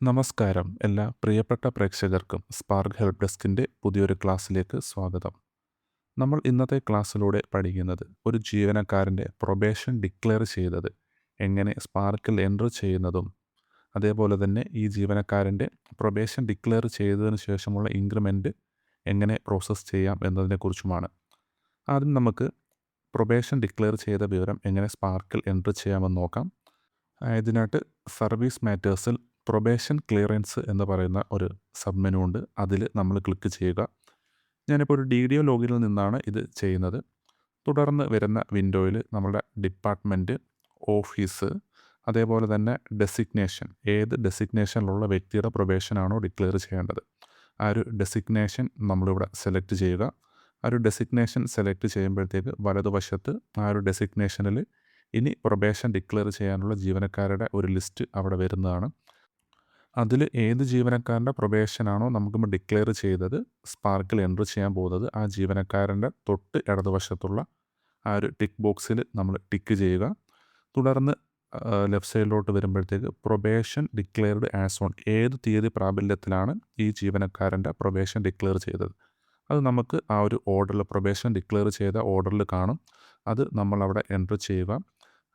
നമസ്കാരം. എല്ലാ പ്രിയപ്പെട്ട പ്രേക്ഷകർക്കും സ്പാർക്ക് ഹെൽപ്പ് ഡെസ്കിന്റെ പുതിയൊരു ക്ലാസ്സിലേക്ക് സ്വാഗതം. നമ്മൾ ഇന്നത്തെ ക്ലാസ്സിലൂടെ പഠിക്കുന്നത് ഒരു ജീവനക്കാരന്റെ പ്രൊബേഷൻ ഡിക്ലെയർ ചെയ്തത് എങ്ങനെ സ്പാർക്കിൽ എന്റർ ചെയ്യുന്നതും അതേപോലെ തന്നെ ഈ ജീവനക്കാരന്റെ പ്രൊബേഷൻ ഡിക്ലെയർ ചെയ്തതിന് ശേഷമുള്ള ഇൻക്രിമെന്റ് എങ്ങനെ പ്രോസസ്സ് ചെയ്യാം എന്നതിനെക്കുറിച്ചുമാണ്. ആദ്യം നമുക്ക് പ്രൊബേഷൻ ഡിക്ലെയർ ചെയ്ത വിവരം എങ്ങനെ സ്പാർക്കിൽ എന്റർ ചെയ്യാമെന്ന് നോക്കാം. ഇതിനായിട്ട് സർവീസ് മാറ്റേഴ്സിൽ പ്രൊബേഷൻ ക്ലിയറൻസ് എന്ന് പറയുന്ന ഒരു സബ് മെനു ഉണ്ട്. അതിൽ നമ്മൾ ക്ലിക്ക് ചെയ്യുക. ഞാനിപ്പോൾ ഒരു ഡി ഡി ലോഗിനിൽ നിന്നാണ് ഇത് ചെയ്യുന്നത്. തുടർന്ന് വരുന്ന വിൻഡോയിൽ നമ്മുടെ ഡിപ്പാർട്ട്മെന്റ് ഓഫീസ് അതേപോലെ തന്നെ ഡെസിഗ്നേഷൻ ഏത് ഡെസിഗ്നേഷനിലുള്ള വ്യക്തിയുടെ പ്രൊബേഷനാണോ ഡിക്ലെയർ ചെയ്യേണ്ടത്. ആ ഒരു ഡെസിഗ്നേഷൻ നമ്മളിവിടെ സെലക്ട് ചെയ്യുക. ആ ഒരു ഡെസിഗ്നേഷൻ സെലക്ട് ചെയ്യുമ്പോഴത്തേക്ക് വലതുവശത്ത് ആ ഒരു ഡെസിഗ്നേഷനിൽ ഇനി പ്രൊബേഷൻ ഡിക്ലെയർ ചെയ്യാനുള്ള ജീവനക്കാരുടെ ഒരു ലിസ്റ്റ് അവിടെ വരുന്നതാണ്. അതിൽ ഏത് ജീവനക്കാരന്റെ പ്രൊബേഷനാണോ നമുക്കിപ്പോൾ ഡിക്ലെയർ ചെയ്തത് സ്പാർക്കിൽ എൻട്രി ചെയ്യാൻ പോകുന്നത് ആ ജീവനക്കാരന്റെ തൊട്ട് ഇടതുവശത്തുള്ള ആ ഒരു ടിക്ക് ബോക്സിൽ നമ്മൾ ടിക്ക് ചെയ്യുക. തുടർന്ന് ലെഫ്റ്റ് സൈഡിലോട്ട് വരുമ്പോഴത്തേക്ക് പ്രൊബേഷൻ ഡിക്ലെയർഡ് ആസ് ഓൺ ഏത് തീയതി പ്രാബല്യത്തിലാണ് ഈ ജീവനക്കാരന്റെ പ്രൊബേഷൻ ഡിക്ലെയർ ചെയ്തത്? അത് നമുക്ക് ആ ഒരു ഓർഡറിൽ പ്രൊബേഷൻ ഡിക്ലെയർ ചെയ്ത ഓർഡറിൽ കാണും. അത് നമ്മളവിടെ എൻട്രി ചെയ്യുക.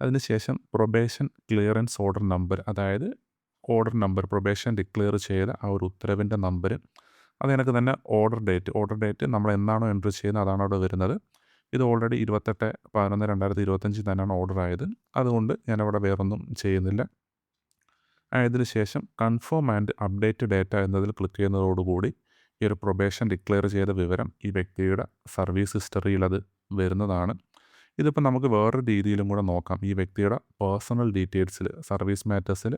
അതിനുശേഷം പ്രൊബേഷൻ ക്ലിയറൻസ് ഓർഡർ നമ്പർ അതായത് ഓർഡർ നമ്പർ പ്രൊബേഷൻ ഡിക്ലെയർ ചെയ്ത ആ ഒരു ഉത്തരവിന്റെ നമ്പർ അത് എനിക്ക് തന്നെ ഓർഡർ ഡേറ്റ് ഓർഡർ ഡേറ്റ് നമ്മൾ എന്നാണോ എൻട്രി ചെയ്യുന്നത് അതാണ് അവിടെ വരുന്നത്. ഇത് ഓൾറെഡി ഇരുപത്തെട്ട് പതിനൊന്ന് രണ്ടായിരത്തി ഇരുപത്തഞ്ചിൽ തന്നെയാണ് ഓർഡർ ആയത്. അതുകൊണ്ട് ഞാനവിടെ വേറൊന്നും ചെയ്യുന്നില്ല. ആയതിനു ശേഷം കൺഫേം ആൻഡ് അപ്ഡേറ്റ് ഡേറ്റ എന്നതിൽ ക്ലിക്ക് ചെയ്യുന്നതോടുകൂടി ഈ ഒരു പ്രൊബേഷൻ ഡിക്ലെയർ ചെയ്ത വിവരം ഈ വ്യക്തിയുടെ സർവീസ് ഹിസ്റ്ററിയിൽ അത് വരുന്നതാണ്. ഇതിപ്പോൾ നമുക്ക് വേറൊരു രീതിയിലും കൂടെ നോക്കാം. ഈ വ്യക്തിയുടെ പേഴ്സണൽ ഡീറ്റെയിൽസിൽ സർവീസ് മാറ്റേഴ്സിൽ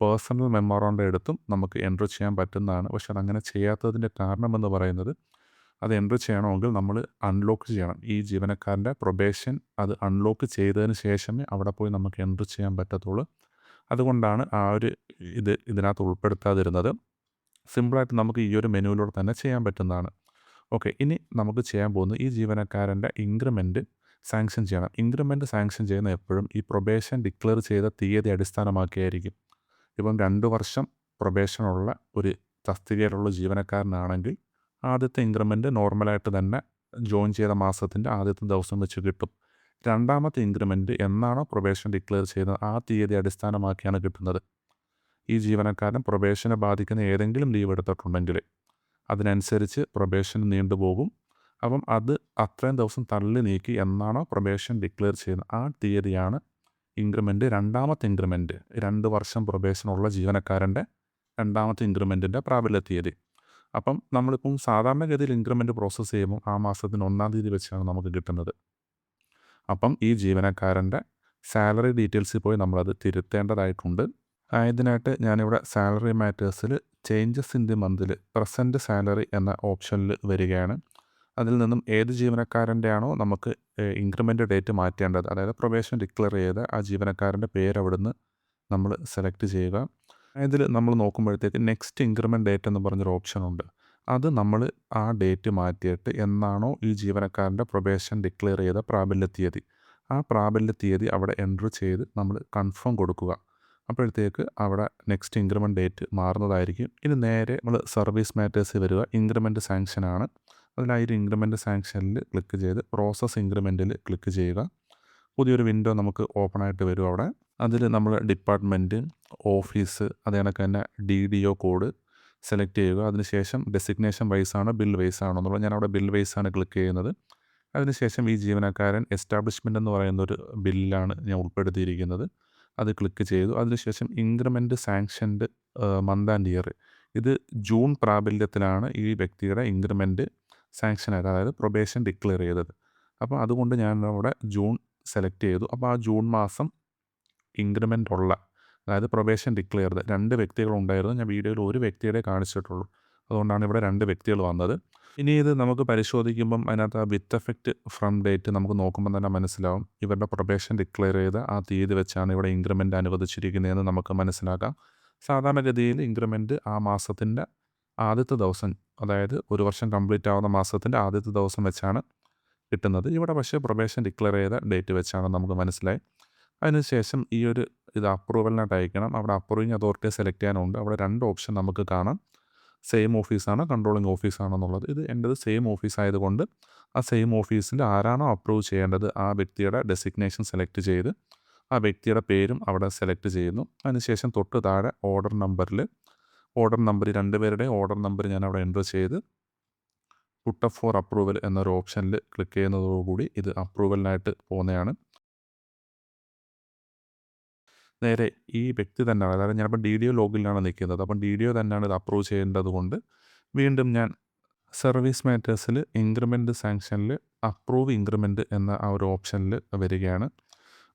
പേഴ്സണൽ മെമ്മോറാണ്ടം എടുത്തും നമുക്ക് എൻട്രി ചെയ്യാൻ പറ്റുന്നതാണ്. പക്ഷെ അതങ്ങനെ ചെയ്യാത്തതിന്റെ കാരണമെന്ന് പറയുന്നത് അത് എൻട്രി ചെയ്യണമെങ്കിൽ നമ്മൾ അൺലോക്ക് ചെയ്യണം. ഈ ജീവനക്കാരന്റെ പ്രൊബേഷൻ അത് അൺലോക്ക് ചെയ്തതിന് ശേഷമേ അവിടെ പോയി നമുക്ക് എൻട്രി ചെയ്യാൻ പറ്റത്തുള്ളൂ. അതുകൊണ്ടാണ് ആ ഒരു ഇത് ഇതിനകത്ത് ഉൾപ്പെടുത്താതിരുന്നത്. സിമ്പിളായിട്ട് നമുക്ക് ഈ ഒരു മെനുവിലൂടെ തന്നെ ചെയ്യാൻ പറ്റുന്നതാണ്. ഓക്കെ ഇനി നമുക്ക് ചെയ്യാൻ പോകുന്നത് ഈ ജീവനക്കാരന്റെ ഇൻക്രിമെന്റ് സാങ്ഷൻ ചെയ്യണം. ഇൻക്രിമെന്റ് സാങ്ഷൻ ചെയ്യുന്ന എപ്പോഴും ഈ പ്രൊബേഷൻ ഡിക്ലെയർ ചെയ്ത തീയതി അടിസ്ഥാനമാക്കിയായിരിക്കും. ഇപ്പം രണ്ട് വർഷം പ്രൊബേഷനുള്ള ഒരു തസ്തികയിലുള്ള ജീവനക്കാരനാണെങ്കിൽ ആദ്യത്തെ ഇൻക്രിമെന്റ് നോർമലായിട്ട് തന്നെ ജോയിൻ ചെയ്ത മാസത്തിന്റെ ആദ്യത്തെ ദിവസം വെച്ച് കിട്ടും. രണ്ടാമത്തെ ഇൻക്രിമെന്റ് എന്നാണോ പ്രൊബേഷൻ ഡിക്ലെയർ ചെയ്യുന്നത് ആ തീയതി അടിസ്ഥാനമാക്കിയാണ് കിട്ടുന്നത്. ഈ ജീവനക്കാരൻ പ്രൊബേഷനെ ബാധിക്കുന്ന ഏതെങ്കിലും ലീവ് എടുത്തിട്ടുണ്ടെങ്കിൽ അതിനനുസരിച്ച് പ്രൊബേഷൻ നീണ്ടുപോകും അപ്പം അത് അത്രയും ദിവസം തള്ളി നീക്കി എന്നാണോ പ്രൊബേഷൻ ഡിക്ലെയർ ചെയ്യുന്നത് ആ തീയതിയാണ് ഇൻക്രിമെന്റ് രണ്ടാമത്തെ ഇൻക്രിമെന്റ് രണ്ട് വർഷം പ്രൊബേഷനുള്ള ജീവനക്കാരന്റെ രണ്ടാമത്തെ ഇൻക്രിമെന്റിന്റെ പ്രാബല്യ തീയതി അപ്പം നമ്മളിപ്പം സാധാരണഗതിയിൽ ഇൻക്രിമെന്റ് പ്രോസസ്സ് ചെയ്യുമ്പോൾ ആ മാസത്തിന് ഒന്നാം തീയതി വെച്ചാണ് നമുക്ക് കിട്ടുന്നത്. അപ്പം ഈ ജീവനക്കാരന്റെ സാലറി ഡീറ്റെയിൽസിൽ പോയി നമ്മളത് തിരുത്തേണ്ടതായിട്ടുണ്ട്. ആയതിനായിട്ട് ഞാനിവിടെ സാലറി മാറ്റേഴ്സിൽ ചേഞ്ചസ് ഇൻ ദി മന്തിൽ പ്രസന്റ് സാലറി എന്ന ഓപ്ഷനിൽ വരികയാണ്. അതിൽ നിന്നും ഏത് ജീവനക്കാരന്റെ ആണോ നമുക്ക് ഇൻക്രിമെന്റ് ഡേറ്റ് മാറ്റേണ്ടത്. അതായത് പ്രൊബേഷൻ ഡിക്ലെയർ ചെയ്ത ആ ജീവനക്കാരന്റെ പേര് അവിടുന്ന് നമ്മൾ സെലക്ട് ചെയ്യുക. ഇതിൽ നമ്മൾ നോക്കുമ്പോഴത്തേക്ക് നെക്സ്റ്റ് ഇൻക്രിമെന്റ് ഡേറ്റ് എന്ന് പറഞ്ഞൊരു ഓപ്ഷൻ ഉണ്ട്. അത് നമ്മൾ ആ ഡേറ്റ് മാറ്റിയിട്ട് എന്നാണോ ഈ ജീവനക്കാരന്റെ പ്രൊബേഷൻ ഡിക്ലെയർ ചെയ്ത പ്രാബല്യ തീയതി. ആ പ്രാബല്യ തീയതി അവിടെ എൻട്രി ചെയ്ത് നമ്മൾ കൺഫേം കൊടുക്കുക. അപ്പോഴത്തേക്ക് അവിടെ നെക്സ്റ്റ് ഇൻക്രിമെന്റ് ഡേറ്റ് മാറുന്നതായിരിക്കും. ഇനി നേരെ നമ്മൾ സർവീസ് മാറ്റേഴ്സിൽ വരിക. ഇൻക്രിമെന്റ് സാങ്ഷനാണ് അതിലായി ഒരു ഇൻക്രിമെന്റ് സാങ്ഷനിൽ ക്ലിക്ക് ചെയ്ത് പ്രോസസ് ഇൻക്രിമെന്റിൽ ക്ലിക്ക് ചെയ്യുക. പുതിയൊരു വിൻഡോ നമുക്ക് ഓപ്പൺ ആയിട്ട് വരും അവിടെ. അതിൽ നമ്മൾ ഡിപ്പാർട്ട്മെന്റ് ഓഫീസ് അതേ കണക്ക് തന്നെ D D O code select ചെയ്യുക. അതിനുശേഷം ഡെസിഗ്നേഷൻ വൈസ് ആണോ ബിൽ വൈസ് ആണോ എന്നുള്ളത് ഞാൻ അവിടെ ബിൽ വൈസ് ആണ് ക്ലിക്ക് ചെയ്യുന്നത്. അതിനുശേഷം ഈ ജീവനക്കാരൻ എസ്റ്റാബ്ലിഷ്മെന്റ് എന്ന് പറയുന്ന ഒരു ബില്ലാണ് ഞാൻ ഉൾപ്പെടുത്തിയിരിക്കുന്നത്. അത് ക്ലിക്ക് ചെയ്തു. അതിനുശേഷം increment sanctioned month and year ഇത് ജൂൺ പ്രാബല്യത്തിലാണ് ഈ വ്യക്തിയുടെ ഇൻക്രിമെന്റ് സാങ്ഷൻ ആയത് അതായത് പ്രൊബേഷൻ ഡിക്ലെയർ ചെയ്തത്. അപ്പോൾ അതുകൊണ്ട് ഞാൻ അവിടെ ജൂൺ സെലക്ട് ചെയ്തു. അപ്പോൾ ആ ജൂൺ മാസം ഇൻക്രിമെന്റ് ഉള്ള അതായത് പ്രൊബേഷൻ ഡിക്ലെയർ ചെയ്ത് രണ്ട് വ്യക്തികളുണ്ടായിരുന്നു. ഞാൻ വീഡിയോയിൽ ഒരു വ്യക്തിയുടെ കാണിച്ചിട്ടുള്ളൂ. അതുകൊണ്ടാണ് ഇവിടെ രണ്ട് വ്യക്തികൾ വന്നത്. ഇനി ഇത് നമുക്ക് പരിശോധിക്കുമ്പം അതിനകത്ത് ആ വിത്ത് എഫക്റ്റ് ഫ്രം ഡേറ്റ് നമുക്ക് നോക്കുമ്പോൾ തന്നെ മനസ്സിലാവും. ഇവരുടെ പ്രൊബേഷൻ ഡിക്ലെയർ ചെയ്ത് ആ തീയതി വെച്ചാണ് ഇവിടെ ഇൻക്രിമെന്റ് അനുവദിച്ചിരിക്കുന്നതെന്ന് നമുക്ക് മനസ്സിലാക്കാം. സാധാരണഗതിയിൽ ഇൻക്രിമെന്റ് ആ മാസത്തിന്റെ ആദ്യത്തെ ദിവസം അതായത് ഒരു വർഷം കംപ്ലീറ്റ് ആവുന്ന മാസത്തിന്റെ ആദ്യത്തെ ദിവസം വെച്ചാണ് കിട്ടുന്നത്. ഇവിടെ പക്ഷേ പ്രൊബേഷൻ ഡിക്ലെയർ ചെയ്ത ഡേറ്റ് വെച്ചാണ് നമുക്ക് മനസ്സിലായി അതിനുശേഷം ഈ ഒരു ഇത് അപ്രൂവലിനായിട്ട് അയക്കണം. അവിടെ അപ്രൂവിങ് അതോറിറ്റിയെ സെലക്ട് ചെയ്യാനുണ്ട്. അവിടെ രണ്ട് ഓപ്ഷൻ നമുക്ക് കാണാം. സെയിം ഓഫീസാണ് കൺട്രോളിങ് ഓഫീസാണെന്നുള്ളത് ഇത് എന്റെത് സെയിം ഓഫീസ് ആയതുകൊണ്ട് ആ സെയിം ഓഫീസിൽ ആരാണോ അപ്രൂവ് ചെയ്യേണ്ടത് ആ വ്യക്തിയുടെ ഡെസിഗ്നേഷൻ സെലക്ട് ചെയ്ത് ആ വ്യക്തിയുടെ പേരും അവിടെ സെലക്ട് ചെയ്യുന്നു. അതിനുശേഷം തൊട്ട് താഴെ ഓർഡർ നമ്പറിൽ ഓർഡർ നമ്പർ രണ്ടുപേരുടെ ഓർഡർ നമ്പർ ഞാൻ അവിടെ എന്റർ ചെയ്ത് പുട്ട് ഫോർ അപ്രൂവൽ എന്നൊരു ഓപ്ഷനിൽ ക്ലിക്ക് ചെയ്യുന്നതോടുകൂടി ഇത് അപ്രൂവലിനായിട്ട് പോകുന്നതാണ്. നേരെ ഈ വ്യക്തി തന്നെയാണ് അതായത് ഞാനിപ്പോൾ ഡി ഡി ഒ ലോഗിലാണ് നിൽക്കുന്നത്. അപ്പം ഡി ഡി ഒ തന്നെയാണ് ഇത് അപ്രൂവ് ചെയ്യേണ്ടത് കൊണ്ട് വീണ്ടും ഞാൻ സർവീസ് മാറ്റേഴ്സിൽ ഇൻക്രിമെന്റ് സാങ്ഷനിൽ അപ്രൂവ് ഇൻക്രിമെന്റ് എന്ന ആ ഒരു ഓപ്ഷനിൽ വരികയാണ്.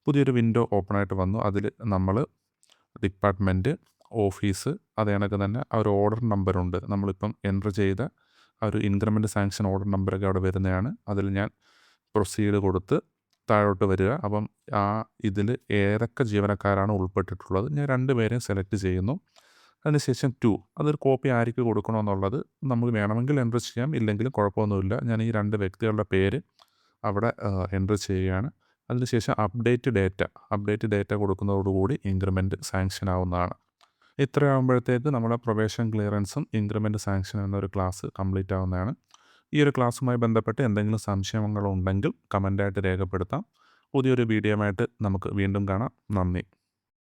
പുതിയൊരു വിൻഡോ ഓപ്പൺ ആയിട്ട് വന്നു. അതിൽ നമ്മൾ ഡിപ്പാർട്ട്മെന്റ് ഓഫീസ് അതേ കണക്ക് തന്നെ ആ ഒരു ഓർഡർ നമ്പറുണ്ട്. നമ്മളിപ്പം എന്റർ ചെയ്ത ആ ഒരു ഇൻക്രിമെന്റ് സാങ്ഷൻ ഓർഡർ നമ്പറൊക്കെ അവിടെ വരുന്നതാണ്. അതിൽ ഞാൻ പ്രൊസീഡ് കൊടുത്ത് താഴോട്ട് വരിക. അപ്പം ആ ഇതിൽ ഏതൊക്കെ ജീവനക്കാരാണ് ഉൾപ്പെട്ടിട്ടുള്ളത് ഞാൻ രണ്ട് പേരെയും സെലക്ട് ചെയ്യുന്നു. അതിനുശേഷം ടു അതൊരു കോപ്പി ആർക്ക് കൊടുക്കണമെന്നുള്ളത് നമുക്ക് വേണമെങ്കിൽ എന്റർ ചെയ്യാം. ഇല്ലെങ്കിലും കുഴപ്പമൊന്നുമില്ല. ഞാൻ ഈ രണ്ട് വ്യക്തികളുടെ പേര് അവിടെ എന്റർ ചെയ്യുകയാണ്. അതിനുശേഷം അപ്ഡേറ്റ് ഡേറ്റ അപ്ഡേറ്റ് ഡേറ്റ കൊടുക്കുന്നതോടുകൂടി ഇൻക്രിമെന്റ് സാങ്ഷൻ ആവുന്നതാണ്. ഇത്രയാകുമ്പോഴത്തേക്ക് നമ്മുടെ പ്രൊവേഷൻ ക്ലിയറൻസും ഇൻക്രിമെന്റ് സാങ്ഷൻ എന്നൊരു ക്ലാസ് കംപ്ലീറ്റ് ആവുന്നതാണ്. ഈ ഒരു ക്ലാസ്സുമായി ബന്ധപ്പെട്ട് എന്തെങ്കിലും സംശയങ്ങളുണ്ടെങ്കിൽ കമന്റായിട്ട് രേഖപ്പെടുത്താം. പുതിയൊരു വീഡിയോ ആയിട്ട് നമുക്ക് വീണ്ടും കാണാം. നന്ദി.